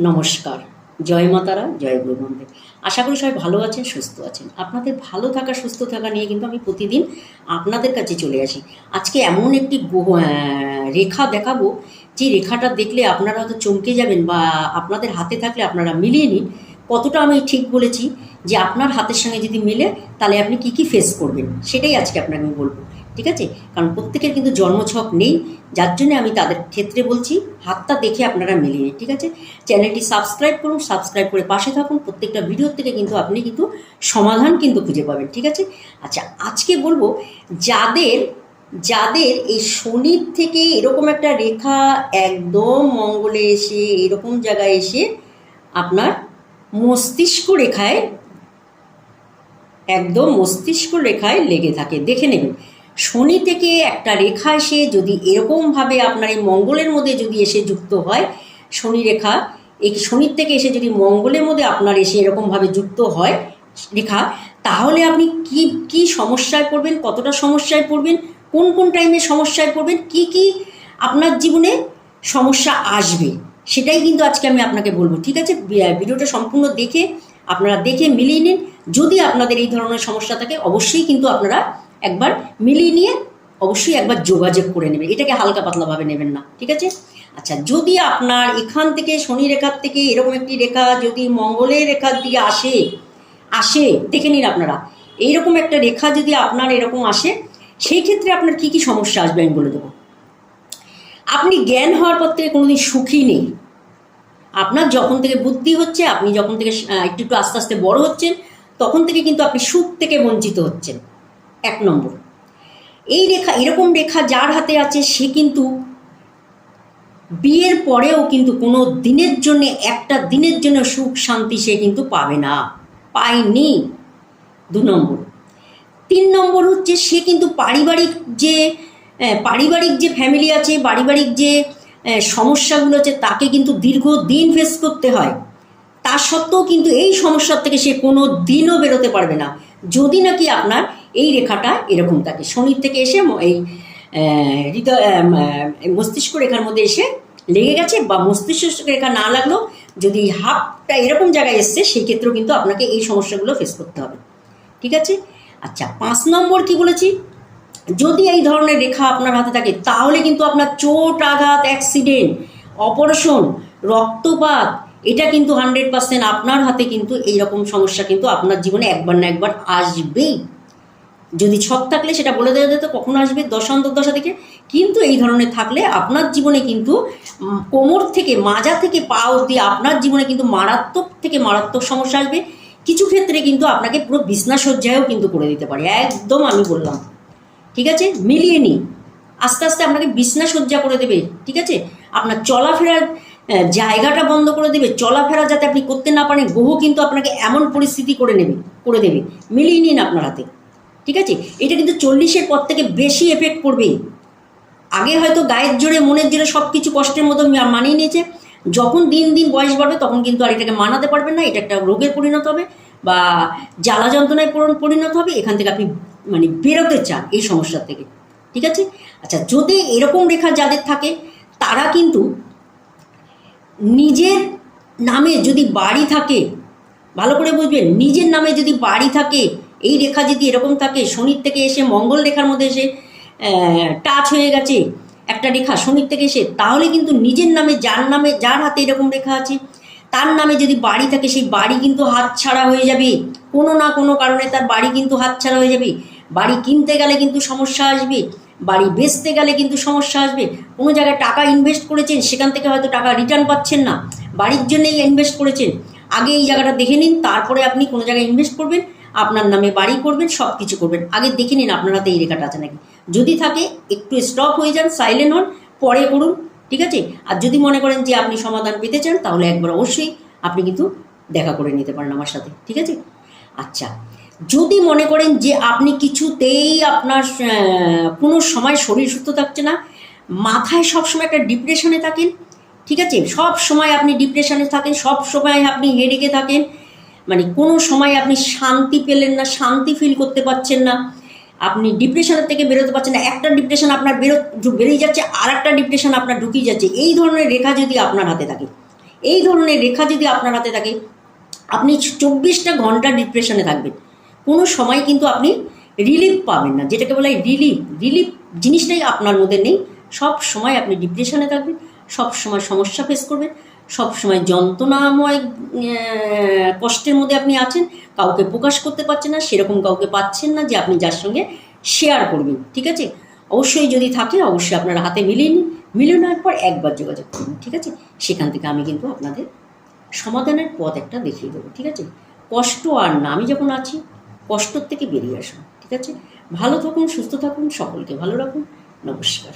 নমস্কার। জয় মাতারা, জয় গুরু আশা করি সবাই ভালো আছেন, সুস্থ আছেন। আপনাদের ভালো থাকা, সুস্থ থাকা নিয়ে কিন্তু আমি প্রতিদিন আপনাদের কাছে চলে আসি। আজকে এমন একটি রেখা দেখাবো, যে রেখাটা দেখলে আপনারা হয়তো চমকে যাবেন বা আপনাদের হাতে থাকলে আপনারা মিলিয়ে নিন। কতটা আমি ঠিক বলেছি? যে আপনার হাতের সঙ্গে যদি মিলে, তাহলে আপনি কি কি ফেস করবেন? সেটাই আজকে আপনাকে আমি বলব। ঠিক আছে? কারণ প্রত্যেকের কিন্তু জন্মছক নেই। যার জন্য আমি তাদের ক্ষেত্রে বলছি, হাতটা দেখে আপনারা মিলিয়ে নিন, ঠিক আছে? চ্যানেলটি সাবস্ক্রাইব করুন, সাবস্ক্রাইব করে পাশে থাকুন। প্রত্যেকটা ভিডিও থেকে কিন্তু আপনি কিন্তু সমাধান কিন্তু খুঁজে পাবেন, ঠিক আছে? আচ্ছা আজকে বলব, যাদের যাদের এই শনির থেকে এরকম একটা রেখা একদম মঙ্গলে এসে, এরকম জায়গায় এসে আপনার মস্তিষ্ক রেখায়, একদম মস্তিষ্ক রেখায় লেগে থাকে, দেখে নেবেন। শনি থেকে একটা রেখা এসে যদি এরকমভাবে আপনার এই মঙ্গলের মধ্যে যদি এসে যুক্ত হয়, শনি রেখা, এই শনির থেকে এসে যদি মঙ্গলের মধ্যে আপনার এসে এরকমভাবে যুক্ত হয় রেখা, তাহলে আপনি কি কি সমস্যায় পড়বেন, কতটা সমস্যায় পড়বেন, কোন কোন টাইমে সমস্যায় পড়বেন, কি কি আপনার জীবনে সমস্যা আসবে, সেটাই কিন্তু আজকে আমি আপনাকে বলব, ঠিক আছে? ভিডিওটা সম্পূর্ণ দেখে, আপনারা দেখে মিলিয়ে নিন, যদি আপনাদের এই ধরনের সমস্যা থাকে, অবশ্যই কিন্তু আপনারা একবার মিলিয়ে নিয়ে অবশ্যই একবার যোগাযোগ করে নেবেন। এটাকে হালকা পাতলাভাবে নেবেন না, ঠিক আছে? আচ্ছা যদি আপনার এখান থেকে শনি রেখার থেকে এরকম একটি রেখা যদি মঙ্গলের রেখার দিকে আসে আসে, দেখে নিন আপনারা, এইরকম একটা রেখা যদি আপনার এরকম আসে সেই ক্ষেত্রে আপনার কি কি সমস্যা আসবে আমি বলে দেবো। আপনি জ্ঞান হওয়ার পর থেকে কোনোদিন সুখী নেই। আপনার যখন থেকে বুদ্ধি হচ্ছে, আপনি যখন থেকে একটু একটু আস্তে আস্তে বড় হচ্ছেন, তখন থেকে কিন্তু আপনি সুখ থেকে বঞ্চিত হচ্ছেন। এক নম্বর। এই রেখা, এরকম রেখা যার হাতে আছে, সে কিন্তু বিয়ের পরেও কিন্তু কোনো দিনের জন্য, একটা দিনের জন্য সুখ শান্তি সে কিন্তু পাবে না, পায়নি। দু নম্বর। তিন নম্বর হচ্ছে, সে কিন্তু পারিবারিক যে পারিবারিক যে ফ্যামিলি আছে, পারিবারিক যে সমস্যাগুলো আছে, তাকে কিন্তু দীর্ঘ দিন ফেস করতে হয়। তা সত্ত্বেও কিন্তু এই সমস্যার থেকে সে কোনো দিনও বেরোতে পারবে না। যদি নাকি আপনার এই রেখাটা এরকম থাকে। শনির থেকে এসে এই হৃদয় মস্তিষ্ক রেখার মধ্যে এসে লেগে গেছে বা মস্তিষ্ক রেখা না লাগলেও যদি হাফটা এরকম জায়গায় এসছে, সেই ক্ষেত্রেও কিন্তু আপনাকে এই সমস্যাগুলো ফেস করতে হবে। ঠিক আছে? আচ্ছা পাঁচ নম্বর কি বলেছি? যদি এই ধরনের রেখা আপনার হাতে থাকে, তাহলে কিন্তু আপনার চোট, আঘাত অ্যাক্সিডেন্ট অপারেশন রক্তপাত, এটা কিন্তু হান্ড্রেড পার্সেন্ট আপনার হাতে কিন্তু এই রকম সমস্যা কিন্তু আপনার জীবনে একবার না একবার আসবেই। যদি ছক থাকলে সেটা বলে দেওয়া যেত, কখন আসবে দশান্তর দশা থেকে। কিন্তু এই ধরনের থাকলে আপনার জীবনে কিন্তু কোমর থেকে মাজা থেকে পা অবধি আপনার জীবনে কিন্তু মারাত্মক থেকে মারাত্মক সমস্যা আসবে। কিছু ক্ষেত্রে কিন্তু আপনাকে পুরো বিছনা সজ্জায়ও কিন্তু করে দিতে পারে, একদম আমি বললাম। ঠিক আছে? মিলিয়ে নিন। আস্তে আস্তে আপনাকে বিছনা সজ্জা করে দেবে, ঠিক আছে? আপনার চলাফেরার জায়গাটা বন্ধ করে দেবে। চলাফেরা যাতে আপনি করতে না পারেন, গ্রহ কিন্তু আপনাকে এমন পরিস্থিতি করে নেবে, করে দেবে। মিলিয়ে নিন আপনার হাতে। ঠিক আছে? এটা কিন্তু চল্লিশের পর থেকে বেশি এফেক্ট করবে। আগে হয়তো গায়ের জোরে, মনের জোরে সব কিছু কষ্টের মতো মানিয়ে নিয়েছে। যখন দিন দিন বয়স বাড়বে, তখন কিন্তু আর এটাকে মানাতে পারবেন না। এটা একটা রোগের পরিণত হবে বা জ্বালা যন্ত্রণায় পরি- পরিণত হবে। এখান থেকে আপনি মানে বেরোতে চান এই সমস্যার থেকে। ঠিক আছে? আচ্ছা যদি এরকম রেখা যাদের থাকে, তারা কিন্তু নিজের নামে যদি বাড়ি থাকে, ভালো করে বুঝবেন, নিজের নামে যদি বাড়ি থাকে এই রেখা যদি এরকম থাকে, শনির থেকে এসে মঙ্গল রেখার মধ্যে এসে টাচ হয়ে গেছে একটা রেখা শনির থেকে এসে, তাহলে কিন্তু নিজের নামে, যার নামে, যার হাতে এরকম রেখা আছে, তার নামে যদি বাড়ি থাকে, সেই বাড়ি কিন্তু হাতছাড়া হয়ে যাবে। কোনো না কোনো কারণে তার বাড়ি কিন্তু হাতছাড়া হয়ে যাবে। বাড়ি কিনতে গেলে কিন্তু সমস্যা আসবে, বাড়ি বেচতে গেলে কিন্তু সমস্যা আসবে। কোনো জায়গায় টাকা ইনভেস্ট করেছেন, সেখান থেকে হয়তো টাকা রিটার্ন পাচ্ছেন না। বাড়ির জন্যেই ইনভেস্ট করেছেন। আগে এই জায়গাটা দেখে নিন, তারপরে আপনি কোনো জায়গায় ইনভেস্ট করবেন। আপনার নামে বাড়ি করবেন সব কিছু করবেন। আগে দেখে নিন আপনার হাতে এই রেখাটা আছে নাকি। যদি থাকে, একটু স্টপ হয়ে যান সাইলেন্ট হন, পরে করুন, ঠিক আছে? আর যদি মনে করেন যে আপনি সমাধান পেতে চান, তাহলে একবার অবশ্যই আপনি কিন্তু দেখা করে নিতে পারেন আমার সাথে, ঠিক আছে? আচ্ছা যদি মনে করেন যে আপনি কিছুতেই আপনার কোনো সময় শরীর সুস্থ থাকছে না, মাথায় সবসময় একটা ডিপ্রেশনে থাকেন, ঠিক আছে? সব সময় আপনি ডিপ্রেশনে থাকেন সব সময় আপনি হেডেকে থাকেন মানে কোনো সময় আপনি শান্তি পেলেন না, শান্তি ফিল করতে পারছেন না, আপনি ডিপ্রেশনের থেকে বেরোতে পারছেন না, একটা ডিপ্রেশন আপনার বেরো বেরিয়ে যাচ্ছে আর একটা ডিপ্রেশন আপনার ঢুকিয়ে যাচ্ছে। এই ধরনের রেখা যদি আপনার হাতে থাকে, এই ধরনের রেখা যদি আপনার হাতে থাকে, আপনি চব্বিশটা ঘণ্টা ডিপ্রেশনে থাকবেন। কোনো সময় কিন্তু আপনি রিলিফ পাবেন না, যেটাকে বলা হয় রিলিফ রিলিফ জিনিসটাই আপনার মধ্যে নেই। সব সময় আপনি ডিপ্রেশনে থাকবেন, সব সময় সমস্যা ফেস করবেন। সব সময় যন্ত্রণাময় কষ্টের মধ্যে আপনি আছেন, কাউকে প্রকাশ করতে পারছেন না, সেরকম কাউকে পাচ্ছেন না যে আপনি যার সঙ্গে শেয়ার করবেন, ঠিক আছে? অবশ্যই যদি থাকে অবশ্যই আপনার হাতে মিলিয়ে নিন, মিলিয়ে নেওয়ার পর একবার যোগাযোগ করুন, ঠিক আছে? সেখান থেকে আমি কিন্তু আপনাদের সমাধানের পথ একটা দেখিয়ে দেবো, ঠিক আছে? কষ্ট আর না, আমি যখন আছি কষ্টর থেকে বেরিয়ে আসুন, ঠিক আছে? ভালো থাকুন, সুস্থ থাকুন, সকলকে ভালো রাখুন, নমস্কার।